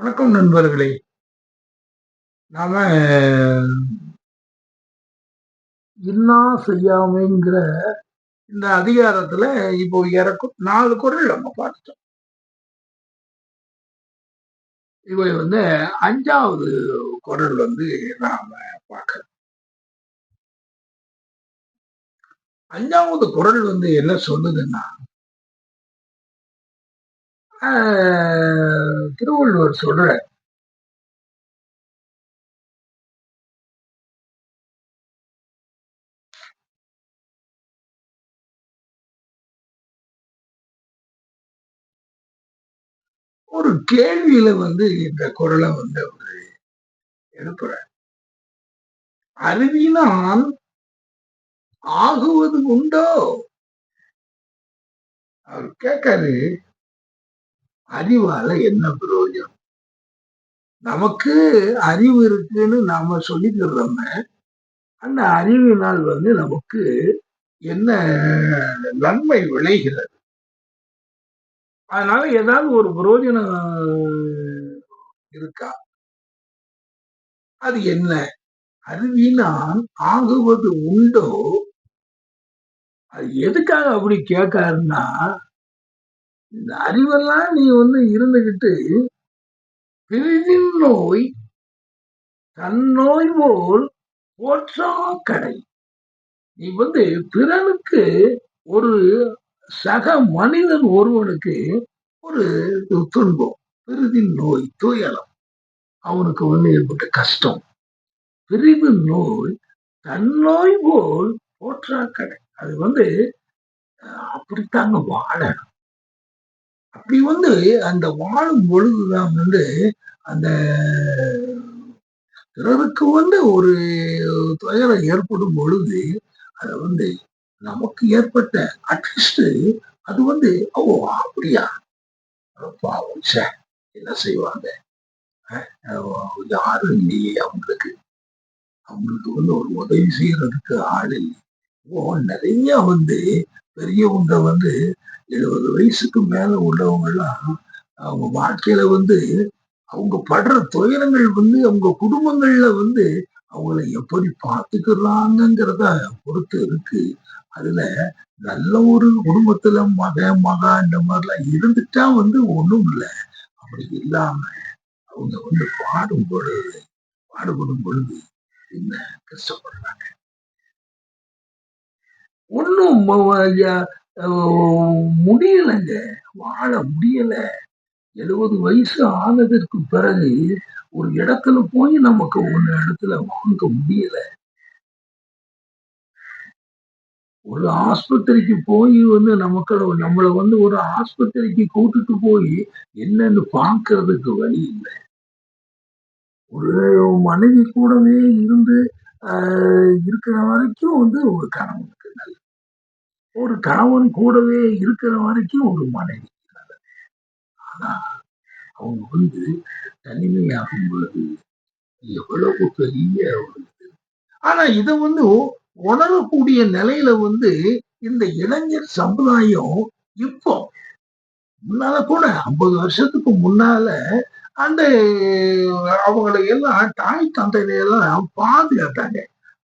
வணக்கம் நண்பர்களே. நாம இன்னா செய்யாமைங்கிற இந்த அதிகாரத்துல இப்போ இறக்கும் நாலு குரல் நம்ம பார்த்துட்டோம் இவை வந்து அஞ்சாவது குரல் வந்து நாம பார்க்கறோம் அஞ்சாவது குரல் வந்து என்ன சொல்லுதுன்னா திருவள்ளுவர் சொல்ற ஒரு கேள்வியில வந்து இந்த குரலை வந்து அவரு எழுப்புற அறிவினால் ஆகுவது உண்டோ? அவர் கேட்காரு அறிவால என்ன பிரயோஜனம்? நமக்கு அறிவு இருக்குன்னு நாம சொல்லிக்கிறோம அந்த அறிவினால் வந்து நமக்கு என்ன நன்மை விளைகிறது? அதனால ஏதாவது ஒரு பிரயோஜனம் இருக்கா? அது என்ன? அறிவினால் ஆகுவது உண்டோ? அது எதுக்காக அப்படி கேட்காருன்னா இந்த அறிவெல்லாம் நீ வந்து இருந்துகிட்டு பிரிதின் நோய் தன்னோய் போல் போற்றா கடை நீ வந்து பிறனுக்கு ஒரு சக மனிதன் ஒருவனுக்கு ஒரு துன்பம் பிரிதின் நோய் துயரம். அவனுக்கு வந்து ஏற்பட்ட கஷ்டம். பிரிவு நோய் தன்னோய் போல் போற்றா கடை அது வந்து அப்படித்தாங்க வாழணும். அப்படி வந்து அந்த வாழும் பொழுதுதான் வந்து அந்த பிறருக்கு வந்து ஒரு துயரம் ஏற்படும் பொழுது அதை வந்து நமக்கு ஏற்பட்ட அட்லீஸ்ட் அது வந்து ஓ அப்படியா? பாவம் சே என்ன செய்வாங்க? அஹ் யாரும் இல்லையே அவங்களுக்கு. அவங்களுக்கு வந்து ஒரு உதவி செய்யறதுக்கு ஆள் இல்லை. ஓ நிறைய வந்து பெரியவங்க வந்து எழுபது வயசுக்கு மேல உள்ளவங்க எல்லாம் அவங்க வாழ்க்கையில வந்து அவங்க படுற துயரங்கள் வந்து அவங்க குடும்பங்கள்ல வந்து அவங்கள எப்படி பார்த்துக்கிறாங்கிறத பொறுத்து இருக்கு. அதுல நல்ல ஒரு குடும்பத்துல மகன் மகா இந்த மாதிரிலாம் இருந்துட்டா வந்து ஒண்ணும் இல்லை. அப்படி இல்லாம அவங்க வந்து பாடும் பொழுது பாடுபடும் பொழுது என்ன கஷ்டப்படுறாங்க? ஒன்னும் முடியலைங்க. வாழ முடியல. எழுபது வயசு ஆனதற்கு பிறகு ஒரு இடத்துல போய் நமக்கு ஒரு இடத்துல வாங்க முடியல. ஒரு ஆஸ்பத்திரிக்கு போய் வந்து நமக்கு நம்மளை வந்து ஒரு ஆஸ்பத்திரிக்கு கூட்டிட்டு போய் என்னன்னு பார்க்கறதுக்கு வழி இல்லை. ஒரு மனைவி கூடவே இருந்து இருக்கிற வரைக்கும் வந்து ஒரு கணவன் ஒரு கணவன் கூடவே இருக்கிற வரைக்கும் ஒரு மனைவி. ஆனா அவங்க வந்து தனிமையாகும் பொழுது எவ்வளவு பெரிய ஒரு இது. ஆனா இதை வந்து உணரக்கூடிய நிலையில வந்து இந்த இளைஞர் சமுதாயம் இப்போ முன்னால கூட ஐம்பது வருஷத்துக்கு முன்னால அந்த அவங்களை எல்லாம் தாய் தந்தையெல்லாம் பாதுகாத்தாங்க.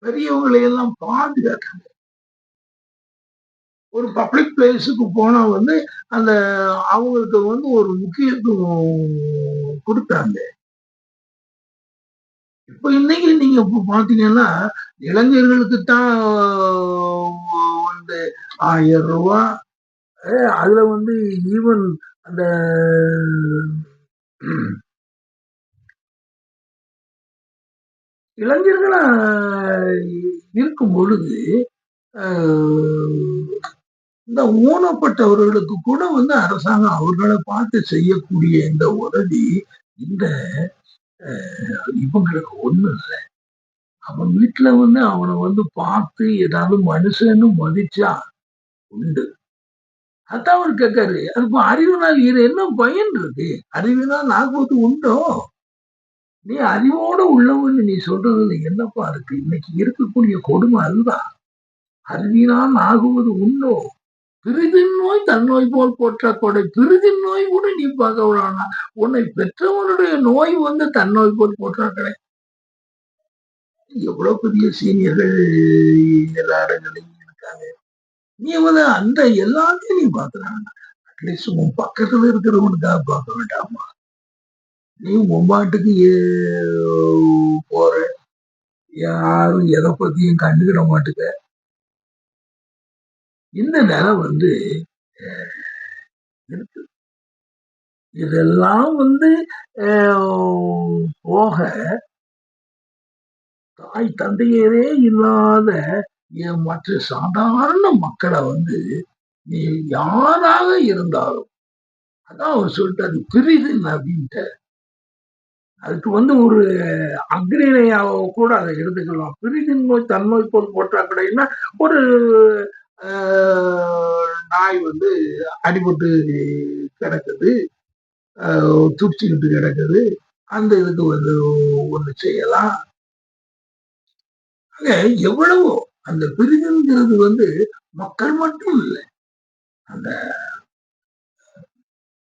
பெரியவங்களை எல்லாம் பாதுகாத்தாங்க. ஒரு பப்ளிக் பிளேஸுக்கு போனா வந்து அந்த அவங்களுக்கு வந்து ஒரு முக்கியத்துவம் கொடுத்தாங்க. இப்ப இன்னைக்கு நீங்க இப்ப பாத்தீங்கன்னா இளைஞர்களுக்கு தான் வந்து ஆயிரம் ரூபா அதுல வந்து ஈவன் அந்த இளைஞர்களா இருக்கும் பொழுது இந்த ஊனப்பட்டவர்களுக்கு கூட வந்து அரசாங்கம் அவர்களை பார்த்து செய்யக்கூடிய இந்த உதவி இந்த இவங்களுக்கு ஒண்ணு இல்லை. அவன் வீட்டுல வந்து அவனை வந்து பார்த்து ஏதாவது மனுஷன்னு மதிச்சா உண்டு. அதான் அவர் கேட்காரு. அது அறிவினால் இது என்ன பயன் இருக்கு? அறிவினால் நாற்பது உண்டோ? நீ அறிவோட உள்ளவன் நீ சொல்றதுல என்னப்பா இருக்கு? இன்னைக்கு இருக்கக்கூடிய கொடுமை அதுதான். அறிவினால் ஆகுவது உண்டோ? பிரிதின் நோய் தன்னோய் போல் போற்ற கொடை பிரிதின் நோய் கூட நீ பார்க்க விடானா உன்னை பெற்றவனுடைய நோய் வந்து தன்னோய் போல் போற்றா கடை எவ்வளவு பெரிய சீனியர்கள் எல்லா இடங்களையும் இருக்காங்க. நீ வந்து அந்த எல்லாத்தையும் நீ பாக்குறாங்க அட்லீஸ்ட் உன் பக்கத்துல இருக்கிறவனுக்காக பார்க்க வேண்டாமா? நீ உன் பாட்டுக்கு ஏ- போற. யாரும் எதை பத்தியும் கண்டுக்கிட மாட்டுக்க. இந்த நிலை வந்து இருக்கு. இதெல்லாம் வந்து அஹ், போக தாய் தந்தையரே இல்லாத மற்ற சாதாரண மக்களை வந்து நீ யாராக இருந்தாலும் அதான் அவர் சொல்லிட்டு அது பிரிது அப்படின்ட்டு அதுக்கு வந்து ஒரு அக்னிணையாவ கூட அதை எடுத்துக்கலாம். பிரிதின் நோய் தன்நோய் போல் போட்டாக்கடைன்னா ஒரு நாய் வந்து அடிபட்டு கிடக்குது. ஆஹ், துடிச்சுக்கிட்டு கிடக்குது. அந்த இதுக்கு வந்து ஒண்ணு செய்யலாம். ஆக எவ்வளவோ அந்த பிரிதுங்கிறது வந்து மக்கள் மட்டும் இல்லை. அந்த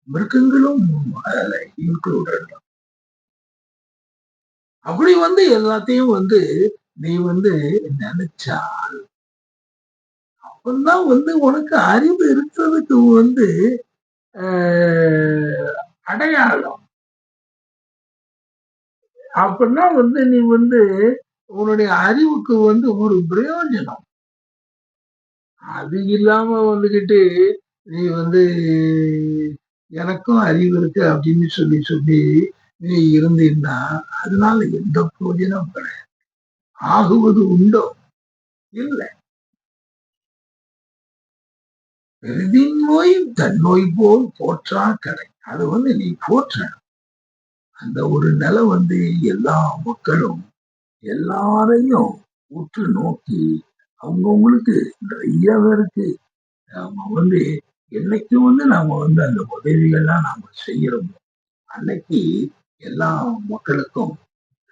மிருகங்களும் அதுல இன்க்ளூடட் அப்படி வந்து எல்லாத்தையும் வந்து நீ வந்து நினைச்சா அப்பதான் வந்து உனக்கு அறிவு இருக்கிறதுக்கு வந்து ஆஹ், அடையாளம். அப்படின்னா வந்து நீ வந்து உன்னுடைய அறிவுக்கு வந்து ஒரு பிரயோஜனம். அது இல்லாம வந்துகிட்டு நீ வந்து எனக்கும் அறிவு இருக்கு அப்படின்னு சொல்லி சொல்லி நீ இருந்தீன்னா அதனால எந்த பிரயோஜனம் கிடையாது. ஆகுவது உண்டோ? இல்லை. நோய் தன் நோய் போல் போற்றா கடை அது வந்து நீ போற்ற. அந்த ஒரு நிலை வந்து எல்லா மக்களும் எல்லாரையும் உற்று நோக்கி அவங்கவுங்களுக்கு நிறைய பேருக்கு நாம வந்து என்னைக்கு வந்து நாம வந்து அந்த உதவிகள்லாம் நாம செய்யறோமோ அன்னைக்கு எல்லா மக்களுக்கும்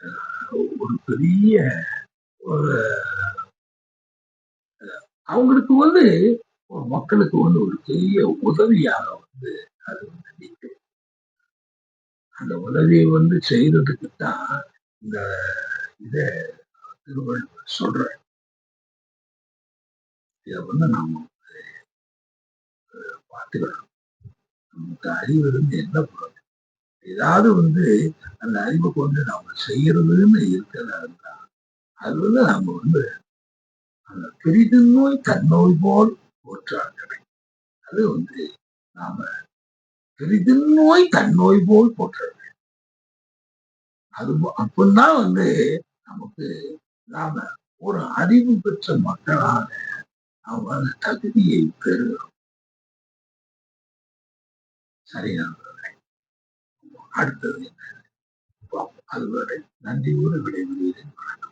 அஹ், ஒரு பெரிய ஒரு அவங்களுக்கு வந்து ஒரு மக்களுக்கு வந்து ஒரு பெரிய உதவியாக வந்து அது வந்து நிற்கும். அந்த உதவியை வந்து செய்யறதுக்கு தான் இந்த இதை திருவள்ளுவர் சொல்ற இதை வந்து நாம பார்த்துக்கணும். நமக்கு அறிவு இருந்து என்ன பண்ணுறது ஏதாவது வந்து அந்த அறிவை கொண்டு நாம செய்யறதுன்னு இருக்கிறதா இருந்தா அது வந்து நாம வந்து அந்த பெரிதும் நோய் தன்னோய் போல் போற்றாக்கடை அது வந்து நாம பெரிதும் நோய் தன்னோய் போல் போற்றது அது அப்பந்தான் வந்து நமக்கு நாம ஒரு அறிவு பெற்ற மக்களாக அவன் தகுதியை பெறுகிறோம். சரியா அடுத்தது என்ன? அதுவரை நன்றியோடு விடைபெறுகிறேன். வணக்கம்.